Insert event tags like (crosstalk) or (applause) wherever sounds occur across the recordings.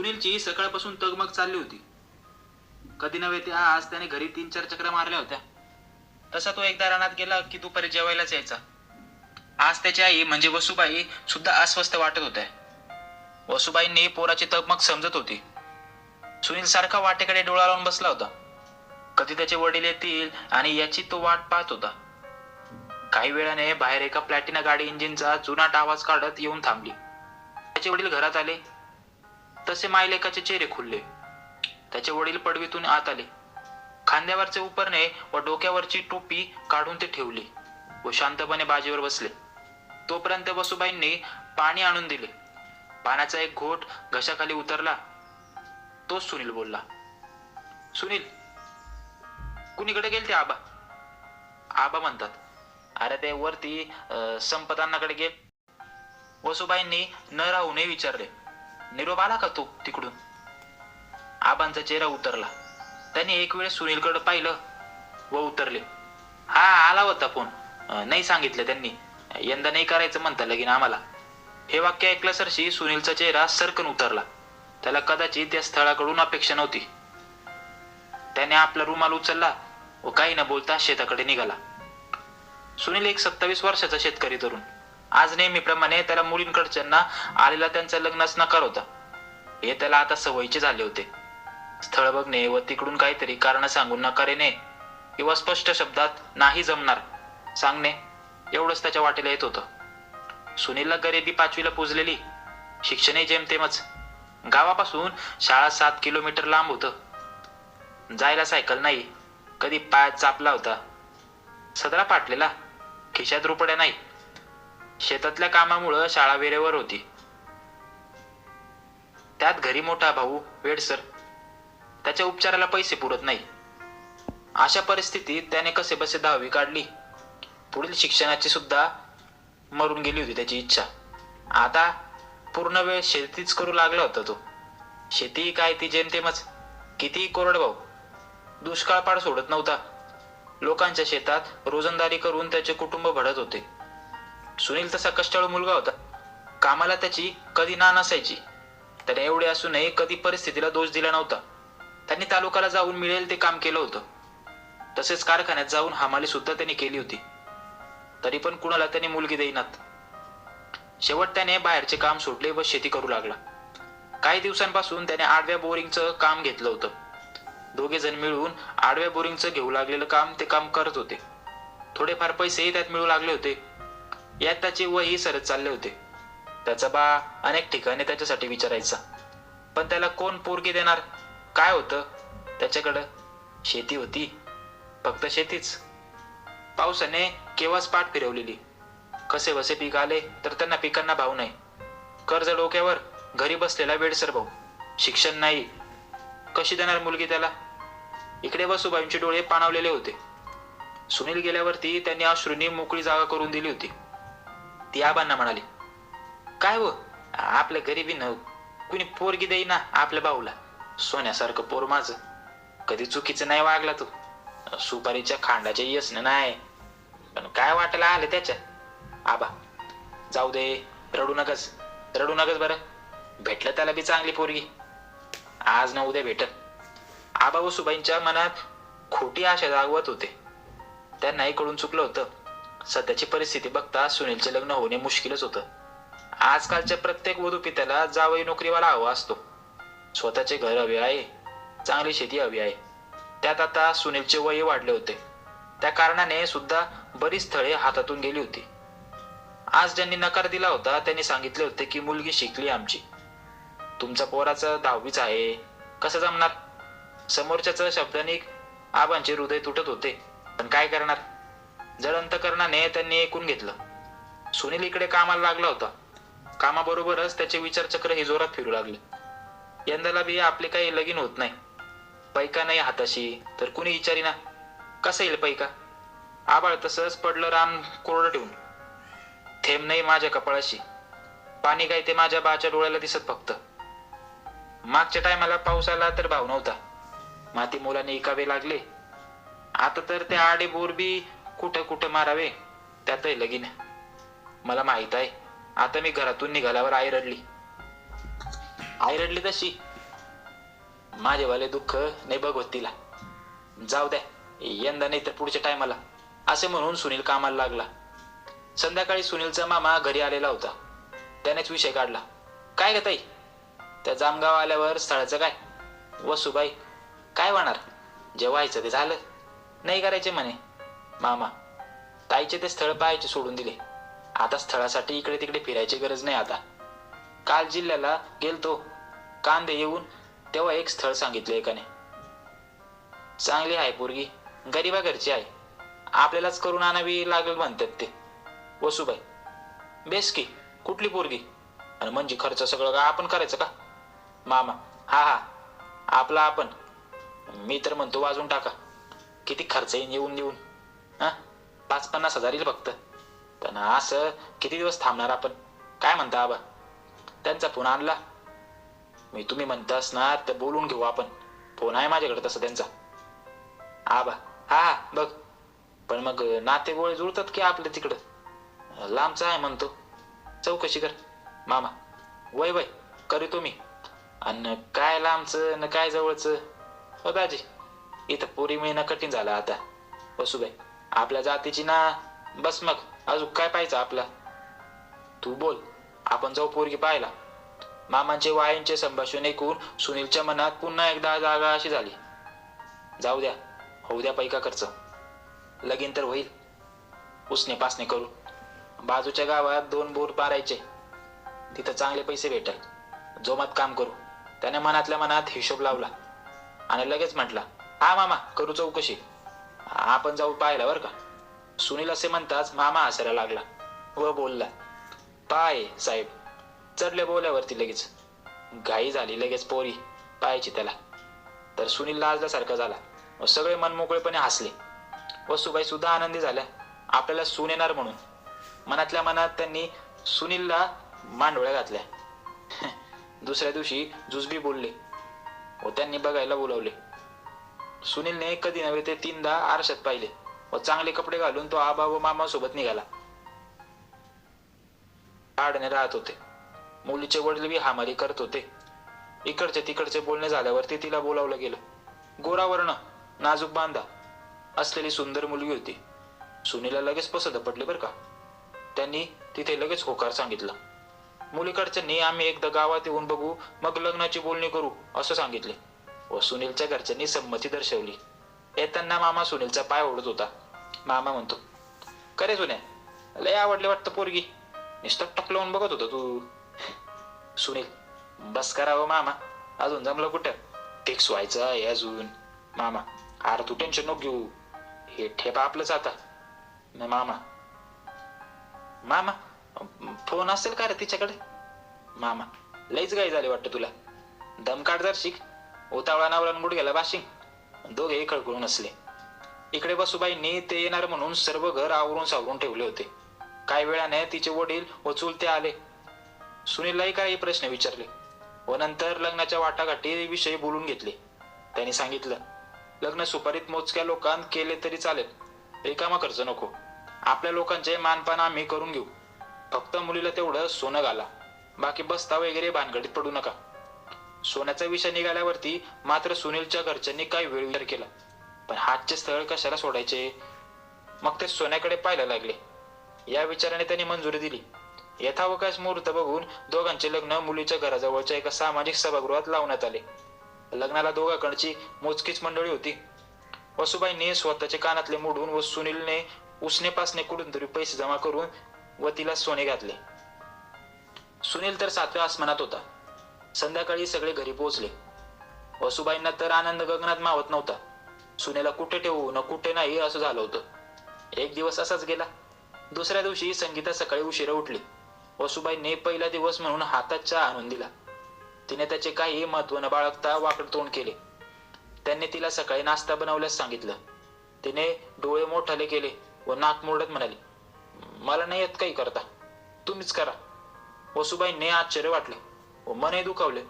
सुनीलची सकाळपासून तगमग चालली होती. कधी नव्हे ते आज त्याने घरी तीन चार चक्र मारल्या होत्या. तसा तो एकदा रानात गेला की दुपारी जेवायलाच यायचा. आज त्याची आई म्हणजे वसुबाई सुद्धा अस्वस्थ वाटत होत्या. वसुबाईंनी पोराची तगमग समजत होती. सुनील सारखा वाटेकडे डोळा लावून बसला होता. कधी त्याचे वडील येतील आणि याची तो वाट पाहत होता. काही वेळाने बाहेर एका प्लॅटिना गाडी इंजिनचा जुनाट आवाज काढत येऊन थांबली. त्याचे वडील घरात आले. तसे मायलेकाचे चेहरे खुलले. त्याचे वडील पडवीतून आत आले. खांद्यावरचे उपरणे व डोक्यावरची टोपी काढून ते ठेवली व शांतपणे बाजीवर बसले. तोपर्यंत वसुबाईंनी पाणी आणून दिले. पाण्याचा एक घोट घशाखाली उतरला. तोच सुनील बोलला सुनील कुणीकडे गेल ते आबा? आबा म्हणतात. अरे ते वरती संपतांनाकडे गेल. वसुबाईंनी न राहूनही विचारले. निरोप आला का तो तिकडून? आबांचा चेहरा उतरला. त्यांनी एक वेळ सुनीलकडे पाहिलं व उतरले. हा आला होता फोन. नाही सांगितलं त्यांनी. यंदा नाही करायचं म्हणता लगीन आम्हाला. हे वाक्य ऐकलं सुनीलचा चेहरा सरकन उतरला. त्याला कदाचित त्या स्थळाकडून अपेक्षा नव्हती. त्याने आपला रुमाल उचलला व काही न बोलता शेताकडे निघाला. सुनील एक सत्तावीस वर्षाचा शेतकरी तरुण. आज नेहमीप्रमाणे त्याला मुलींकडच्यांना आलेला त्यांचा लग्नच नकार होता. हे त्याला आता सवयीचे झाले होते. स्थळ बघणे व तिकडून काहीतरी कारण सांगून नकार येणे किंवा स्पष्ट शब्दात नाही जमणार सांगणे एवढंच त्याच्या वाटेला येत होतं. सुनीलला गरिबी पाचवीला पुजलेली शिक्षणही जेमतेमच. गावापासून शाळा सात किलोमीटर लांब होतं. जायला सायकल नाही कधी पायात चापला होता. सदरा पाटलेला खिशात रुपड्या नाही. शेतातल्या कामामुळं शाळा वेळेवर होती. त्यात घरी मोठा भाऊ वेडसर त्याच्या उपचाराला पैसे पुरत नाही. अशा परिस्थितीत त्याने कसे बसे दहावी काढली? पुढील शिक्षणाची सुद्धा मरून गेली होती त्याची इच्छा. आता पूर्ण वेळ शेतीच करू लागला होता तो. शेती काय ती जेमतेमच कितीही कोरडभाऊ दुष्काळ पाड सोडत नव्हता. लोकांच्या शेतात रोजंदारी करून त्याचे कुटुंब भडत होते. सुनील तसा कष्टाळू मुलगा होता. कामाला त्याची कधी ना नसायची. त्याने एवढे असूनही कधी परिस्थितीला दोष दिला नव्हता. त्यांनी तालुक्याला जाऊन मिळेल ते काम केलं होतं. तसेच कारखान्यात जाऊन हमाली सुद्धा त्यांनी केली होती. तरी पण कुणाला त्याने मुलगी देईनात. शेवट त्याने बाहेरचे काम सोडले व शेती करू लागला. काही दिवसांपासून त्याने आडव्या बोरिंगचं काम घेतलं होतं. दोघे जण मिळून आडव्या बोरिंगचं घेऊ लागलेलं काम ते काम करत होते. थोडेफार पैसेही त्यात मिळू लागले होते. यात त्याचे वही सरत चालले होते. त्याचा बा अनेक ठिकाणी त्याच्यासाठी विचारायचा. पण त्याला कोण पोरगी देणार? काय होतं? त्याच्याकडं शेती होती. फक्त शेतीच. पावसाने केव्हाच पाठ फिरवलेली. कसे वसे पीक आले तर त्यांना पिकांना भाव नाही. कर्ज डोक्यावर घरी बसलेला वेडसर भाऊ. शिक्षण नाही. कशी देणार मुलगी त्याला? इकडे वसुबाईंचे डोळे पाणावलेले होते. सुनील गेल्यावरती त्यांनी अश्रूंनी मोकळी जागा करून दिली होती. ती आबांना म्हणाली काय हो? आपल्या गरिबी न कुणी पोरगी देई ना आपल्या भाऊला. सोन्यासारखं पोर माझं. कधी चुकीचं नाही वागला तू. सुपारीच्या खांडाच्या यसनं नाही. पण काय वाटायला आलं त्याच्या? आबा जाऊ दे रडू नकस रडू नकस बरं. भेटलं त्याला बी चांगली पोरगी. आज ना उद्या भेटल. आबा व सुबाईंच्या मनात खोटी आशा जागवत होते. त्यांनाही कळून चुकलं होतं. सध्याची परिस्थिती बघता सुनीलचे लग्न होणे मुश्किलच होतं. आजकालच्या प्रत्येक वधू पित्याला जावई नोकरीवाला हवा असतो. स्वतःचे घर हवे आहे चांगली शेती हवी आहे. त्यात आता सुनीलचे वय वाढले होते. त्या कारणाने सुद्धा बरीच स्थळे हातातून गेली होती. आज ज्यांनी नकार दिला होता त्यांनी सांगितले होते की मुलगी शिकली आमची. तुमचा पोराचं दहावीच आहे. कसं जमणार? समोरच्याच शब्दाने आबांचे हृदय तुटत होते. पण काय करणार? जड अंतकरणाने त्यांनी ऐकून घेतलं. सुनील इकडे कामाला लागला होता. कामाबरोबरच त्याचे विचारचक्र हे जोरात फिरू लागले. यंदाला बी आपले काही लगीन होत नाही. पैका नाही हाताशी तर कुणी विचारीना? कसं येईल पैका? आबाळ तसंच पडलं रान कोरडं ठेवून. थेंब नाही माझ्या कपाळाशी. पाणी काय ते माझ्या बाच्या डोळ्याला दिसत फक्त. मागच्या टायमाला पाऊस आला तर भाव नव्हता. माती मुलाने इकावे लागले. आता तर ते आडे बोर बी कुठं कुठं मारावे? त्यातही लगीन. मला माहीत आहे. आता मी घरातून निघाल्यावर आई रडली. आई रडली तशी. माझेवाले दुःख नाही बघवत तिला. जाऊ द्या यंदा नाही तर पुढच्या टायमाला. असे म्हणून सुनील कामाला लागला. संध्याकाळी सुनीलचा मामा घरी आलेला होता. त्यानेच विषय काढला. काय ग ताई? त्या जामगाव आल्यावर स्थळाचं काय? वसुबाई काय होणार? जे व्हायचं ते झालं. नाही करायचे म्हणे. मामा ताईचे ते स्थळ पाहायचे सोडून दिले. आता स्थळासाठी इकडे तिकडे फिरायची गरज नाही आता. काल जिल्ह्याला गेलतो कांदे येऊन तेव्हा एक स्थळ सांगितलं एकाने. चांगली आहे पोरगी गरीबा घरची आहे. आपल्यालाच करून आणावी लागेल म्हणतात ते. वसुबाई बेस की कुठली पोरगी? आणि म्हणजे खर्च सगळं का आपण करायचं का? मामा हा हा आपला आपण. मी तर म्हणतो वाजून टाका. किती खर्च येईन येऊन येऊन हा? पाच पन्नास हजार येईल फक्त. पण असं किती दिवस थांबणार आपण? काय म्हणता आबा? त्यांचा फोन आणला. मी तुम्ही म्हणता असणार तर बोलून घेऊ आपण. फोन आहे माझ्याकडे तसं त्यांचा. आबा हा हा बघ. पण मग नाते गोळे जुळतात की आपलं तिकडं? लांबचा आहे म्हणतो. चौकशी कर. मामा वय वय करीतो मी आणि काय लांबचं न काय जवळचं? हो दाजी इथं पोरी मिळणं कठीण झालं आता. वसुबाई आपल्या जातीची ना. बस मग अजून काय पाहिजे आपला? तू बोल आपण जाऊ पोरगी पाहायला. मामांचे वायांचे संभाषण ऐकून सुनीलच्या मनात पुन्हा एकदा जागा अशी झाली. जाऊ द्या होऊ द्या पैका खर्च. लगीन तर होईल. उसने पासने करू. बाजूच्या गावात दोन बोर पारायचे. तिथं चांगले पैसे भेटल. जोमात काम करू. त्याने मनातल्या मनात हिशोब लावला. आणि लगेच म्हटला हा मामा करू चौकशी. आपण जाऊ पाहायला बरं का. सुनील असे म्हणताच मामा हसायला लागला व बोलला पाय साहेब चढले बोल्यावरती लगेच. घाई झाली लगेच पोरी पाहायची त्याला. तर सुनील लाजल्यासारखा झाला व सगळे मनमोकळेपणे हसले. वसुबाई सुद्धा आनंदी झाल्या आपल्याला सून येणार म्हणून. मनातल्या मनात त्यांनी सुनीलला मांडोळ्या घातल्या. (laughs) दुसऱ्या दिवशी जुजबी बोलले व त्यांनी बघायला बोलावले सुनीलने कधी नव्हे ते तीनदा आरशात पाहिले व चांगले कपडे घालून तो आबा व मामा सोबत निघाला. आडने राहत होते. मुलीचे वडील बी हामारी करत होते. इकडचे तिकडचे बोलणे झाल्यावरती तिला बोलावलं गेलं. गोरावर्ण नाजूक बांधा असलेली सुंदर मुलगी होती. सुनीला लगेच पसंत पडले बरं का. त्यांनी तिथे लगेच होकार सांगितलं. मुलीकडच्यांनी आम्ही एकदा गावात येऊन बघू मग लग्नाची बोलणी करू असं सांगितले. व सुनीलच्या घरच्यांनी संमती दर्शवली. येताना मामा सुनीलचा पाय ओढत होता. मामा म्हणतो करे सुन्या लय आवडले वाटतं पोरगी. नुसतं टकलवून बघत होता तू. (laughs) सुनील बस करावं हो मामा. अजून जमलं कुठं? फिक्स व्हायचं आहे अजून. मामा अरे तू टेन्शन नको घेऊ. हे ठेपा आपलंच आता. न मामा. मामा फोन असेल का रे तिच्याकडे? मामा लईच गाई झाली वाटतं तुला. दमकाट जर शिक. उतावळा नावला गुडघ्याला बाशिंग. दोघेही खळखळून असले. इकडे बसुबाईंनी ते येणार म्हणून सर्व घर आवरून सावरून ठेवले होते. काही वेळाने तिचे वडील व चुलते आले. सुनीललाही काही प्रश्न विचारले व नंतर लग्नाच्या वाटाघाटी विषयी बोलून घेतले. त्यांनी सांगितलं लग्न सुपारीत मोजक्या लोकांत केले तरी चालेल. रिकामा खर्च नको. आपल्या लोकांचे मानपान आम्ही करून घेऊ. फक्त मुलीला तेवढं सोनं घाला. बाकी बस्ता वगैरे भानगडीत पडू नका. सोन्याचा विषय निघाल्यावरती मात्र सुनीलच्या घरच्यांनी काही वेळ विचार केला. पण हातचे स्थळ कशाला सोडायचे? मग ते सोन्याकडे पाहायला लागले. या विचाराने त्यांनी मंजुरी दिली. यथावकाश मुहूर्त बघून दोघांचे लग्न मुलीच्या घराजवळच्या एका सामाजिक सभागृहात लावण्यात आले. लग्नाला दोघांकडची मोजकीच मंडळी होती. वसुबाईंनी स्वतःचे कानातले मोडून व सुनीलने उसने पासने कुठून तरी पैसे जमा करून व तिला सोने घातले. सुनील तर सातव्या आसमानात होता. संध्याकाळी सगळे घरी पोहोचले. वसुबाईंना तर आनंद गगनात मावत नव्हता. सुनेला कुठे ठेवू न कुठे नाही असं झालं होतं. एक दिवस असाच गेला. दुसऱ्या दिवशी संगीता सकाळी उशिरा उठली. वसुबाईंनी पहिला दिवस म्हणून हातात चहा आणून दिला. तिने त्याचे काही महत्त्व न बाळगता वाकड तोंड केले. त्यांनी तिला सकाळी नाश्ता बनवल्यास सांगितलं. तिने डोळे मोठाले केले व नाक मोडत म्हणाली मला नाही येत काही करता. तुम्हीच करा. वसुबाईंनी आश्चर्य वाटले. व मनही दुखावले.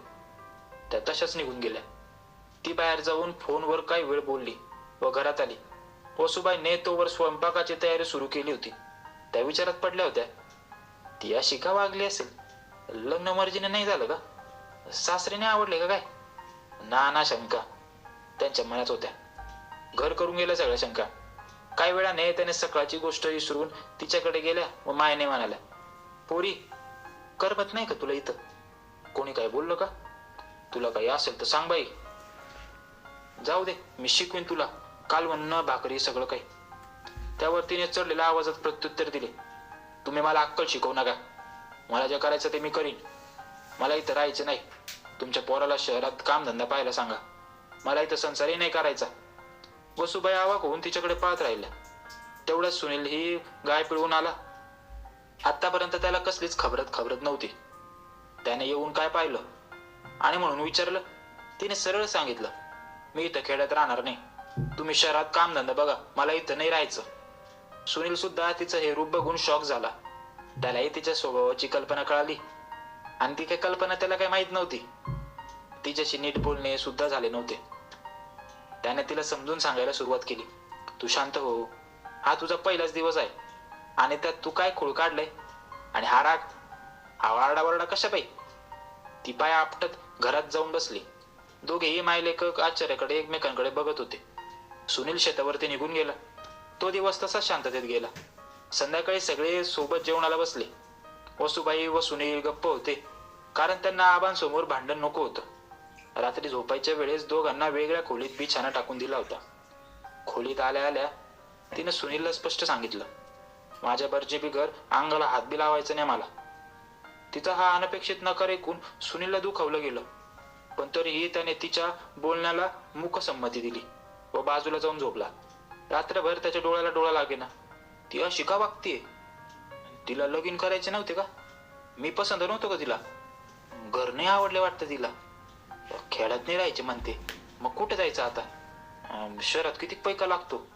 त्या तशाच निघून गेल्या. ती बाहेर जाऊन फोनवर काही वेळ बोलली व घरात आली. वसुबाईने तोवर स्वयंपाकाची तयारी सुरू केली होती. त्या विचारात पडल्या होत्या ती अशी का वागली असेल? लग्न मर्जीने नाही झालं का? सासरीने आवडले का काय? ना ना शंका. त्यांच्या मनात होत्या. घर करून गेल्या सगळ्या शंका. काही वेळाने त्याने सकाळची गोष्ट विसरून तिच्याकडे गेल्या व मायने म्हणाल्या पोरी करमत नाही का तुला इथं? कोणी काय बोललं का? तुला काही असेल तर सांग बाई. जाऊ दे मी शिकवीन तुला. काल म्हणणं भाकरी सगळं काही. त्यावर तिने चढलेल्या आवाजात प्रत्युत्तर दिले. तुम्ही मला अक्कल शिकवू नका. मला जे करायचं ते मी करीन. मला इथं राहायचं नाही. तुमच्या पोराला शहरात कामधंदा पाहायला सांगा. मला इथं संसारही नाही करायचा. वसुबाई आवाक होऊन तिच्याकडे पाहत राहिल्या. तेवढ्याच सुनील ही गाय पिळवून आला. आतापर्यंत त्याला कसलीच खबरत खबरत नव्हती. त्याने येऊन काय पाहिलं? आणि म्हणून विचारलं तिने सरळ सांगितलं मी इथं खेड्यात राहणार नाही. तुम्ही शहरात कामधंदा बघा मला इथं नाही राहायचं. सुनील सुद्धा तिचं हे रूप बघून शॉक झाला. त्यालाही तिच्या स्वभावाची कल्पना कळाली. आणि ती काही कल्पना त्याला काही माहीत नव्हती. तिच्याशी नीट बोलणे सुद्धा झाले नव्हते. त्याने तिला समजून सांगायला सुरुवात केली. तू शांत हो हा तुझा पहिलाच दिवस आहे. आणि त्यात तू काय खूळ काढलंय? आणि हा राग आवारडावरडा कशा बाई? ती पाय आपटत घरात जाऊन बसली. दोघेही मायलेखक आश्चर्याकडे एकमेकांकडे बघत होते. सुनील शेतावरती निघून गेला. तो दिवस तसा शांततेत गेला. संध्याकाळी सगळे सोबत जेवणाला बसले. वसुबाई व सुनील गप्प होते. कारण त्यांना आबांसमोर भांडण नको होतं. रात्री झोपायच्या वेळेस दोघांना वेगळ्या खोलीत बिछाना टाकून दिला होता. खोलीत आल्या आल्या तिनं सुनीलला स्पष्ट सांगितलं. माझ्या बर्जे बिगर अंगाला हात बी लावायचं नाही मला. तिचा हा अनपेक्षित नकार ऐकून सुनीलला दुखावलं गेलं. पण तरीही त्याने तिच्या बोलण्याला मुकसंमती दिली व बाजूला जाऊन झोपला. रात्रभर त्याच्या डोळ्याला डोळा लागेना. ती अशी का वागतीये. तिला लगीन करायचे नव्हते का? मी पसंत नव्हतो का तिला? घर नाही आवडले वाटतं तिला. खेड्यात नाही राहायचे म्हणते. मग कुठे जायचं आता? शहरात किती पैका लागतो?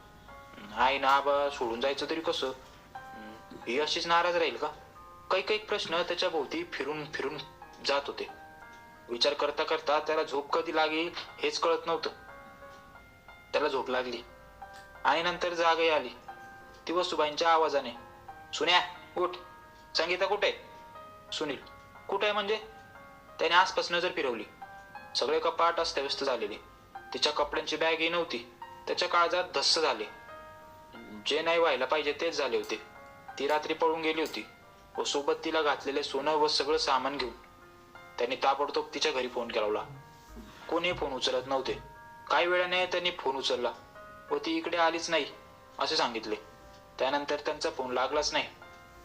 आई ना आबा सोडून जायचं तरी कसं? ही अशीच नाराज राहील का? काही काही प्रश्न त्याच्या भोवती फिरून फिरून जात होते. विचार करता करता त्याला झोप कधी लागेल हेच कळत नव्हतं. त्याला झोप लागली. आणि नंतर जागही आली. ती वसुबाईंच्या आवाजाने सुन्या उठ. संगीता कुठे? सुनील. कुठे आहे म्हणजे? त्याने आसपास नजर फिरवली. सगळे कपाट अस्तव्यस्त झालेले. तिच्या कपड्यांची बॅगही नव्हती. त्याच्या काळजात धस्स झाले. जे नाही व्हायला पाहिजे तेच झाले होते. ती रात्री पळून गेली होती. व सोबत तिला घातलेले सोनं व सगळं सामान घेऊन त्यांनी ताबडतोब तिच्या घरी फोन केलावला. कोणी फोन उचलत नव्हते. काही वेळाने त्यांनी फोन उचलला व ती इकडे आलीच नाही असे सांगितले. त्यानंतर त्यांचा फोन लागलाच नाही.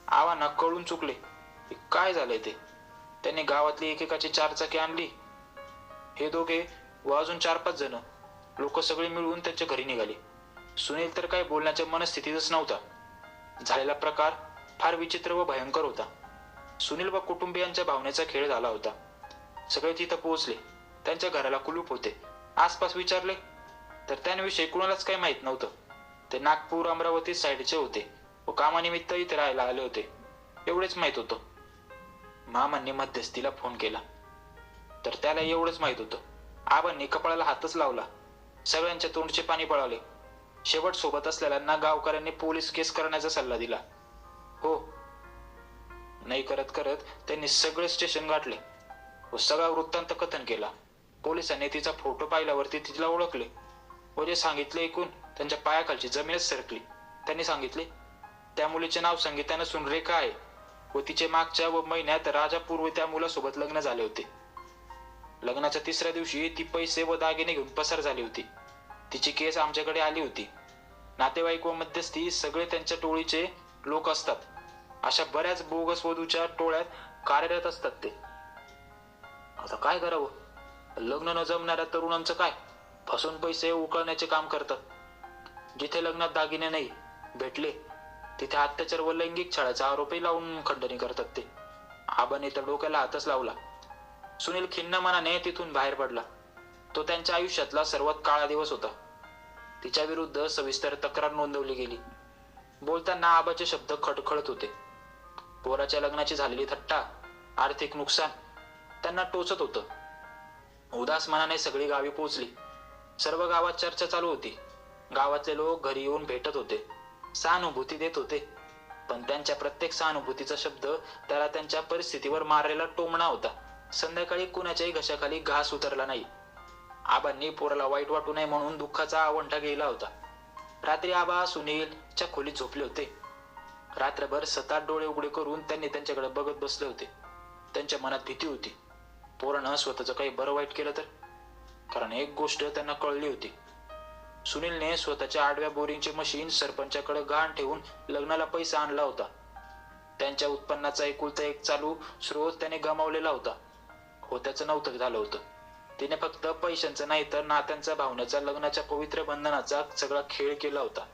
आव्हाना कळून चुकले. काय झालंय ते? त्यांनी गावातली एकेकाची चार चाकी आणली. हे दोघे व अजून चार पाच जण लोक सगळे मिळून त्यांच्या घरी निघाले. सुनील तर काही बोलण्याच्या मनस्थितीतच नव्हता. झालेला प्रकार फार विचित्र व भयंकर होता. सुनील व कुटुंबियांच्या भावनेचा खेळ झाला होता. सगळे तिथं पोहोचले. त्यांच्या घराला कुलूप होते. आसपास विचारले तर त्यांविषयी कुणालाच काही माहीत नव्हतं. ते नागपूर अमरावती साईडचे होते व कामानिमित्त इथे राहायला आले होते. एवढेच माहीत होतं. मामांनी मध्यस्थीला फोन केला. तर त्याला एवढंच माहीत होतं. आबांनी कपाळाला हातच लावला. सगळ्यांच्या तोंडचे पाणी पळाले. शेवट सोबत असलेल्यांना गावकऱ्यांनी पोलीस केस करण्याचा सल्ला दिला. हो. नाही करत करत त्यांनी सगळे स्टेशन गाठले. व सगळा वृत्तांत कथन केला. पोलिसांनी तिचा फोटो पाहिल्यावरती तिला ओळखले. व जे सांगितले ऐकून त्यांच्या पायाखालची जमीनच सरकली. त्यांनी सांगितले त्या मुलीचे नाव संगीता नसून रेखा आहे. व तिचे मागच्या व महिन्यात राजापूर्व त्या मुलासोबत लग्न झाले होते. लग्नाच्या तिसऱ्या दिवशी ती पैसे व दागिने घेऊन पसार झाली होती. तिची केस आमच्याकडे आली होती. नातेवाईक व मध्यस्थी सगळे त्यांच्या टोळीचे लोक असतात. अशा बऱ्याच बोगस वधूच्या टोळ्यात कार्यरत असतात ते. आता काय करावं? लग्न न जमणाऱ्या तरुणांचं काय? फसून पैसे उकळण्याचे काम करतात जिथे लग्नात दागिने नाही भेटले तिथे अत्याचार व लैंगिक छळाचा आरोपही लावून खंडणी करतात ते. आबाने तर डोक्याला हातच लावला. सुनील खिन्न मनाने तिथून बाहेर पडला. तो त्यांच्या आयुष्यातला सर्वात काळा दिवस होता. तिच्या विरुद्ध सविस्तर तक्रार नोंदवली गेली. बोलताना आबाचे शब्द खडखडत होते. पोराच्या लग्नाची झालेली थट्टा आर्थिक नुकसान त्यांना टोचत होतं. उदास मनाने सगळी गावी पोचली. सर्व गावात चर्चा चालू होती. गावातले लोक घरी येऊन भेटत होते. सहानुभूती देत होते. पण त्यांच्या प्रत्येक सहानुभूतीचा शब्द त्याला त्यांच्या परिस्थितीवर मारलेला टोमणा होता. संध्याकाळी कुणाच्याही घशाखाली घास उतरला नाही. आबांनी पोराला वाईट वाटू नये म्हणून दुःखाचा आवंठा गेला होता. रात्री आबा सुनीलच्या खोलीत झोपले होते. रात्रभर सतात डोळे उघडे करून त्यांनी त्यांच्याकडे बघत बसले होते. त्यांच्या मनात भीती होती. पोरानं स्वतःचं काही बरं वाईट केलं तर? कारण एक गोष्ट त्यांना कळली होती. सुनीलने स्वतःच्या आडव्या बोरिंगचे मशीन सरपंचाकडे गहाण ठेवून लग्नाला पैसा आणला होता. त्यांच्या उत्पन्नाचा एकुलता एक चालू स्रोत त्याने गमावलेला होता. हो त्याचं नव्हतं झालं होतं. तिने फक्त पैशांचं नाही तर नात्यांचा भावनेचा लग्नाच्या पवित्र बंधनाचा सगळा खेळ केला होता.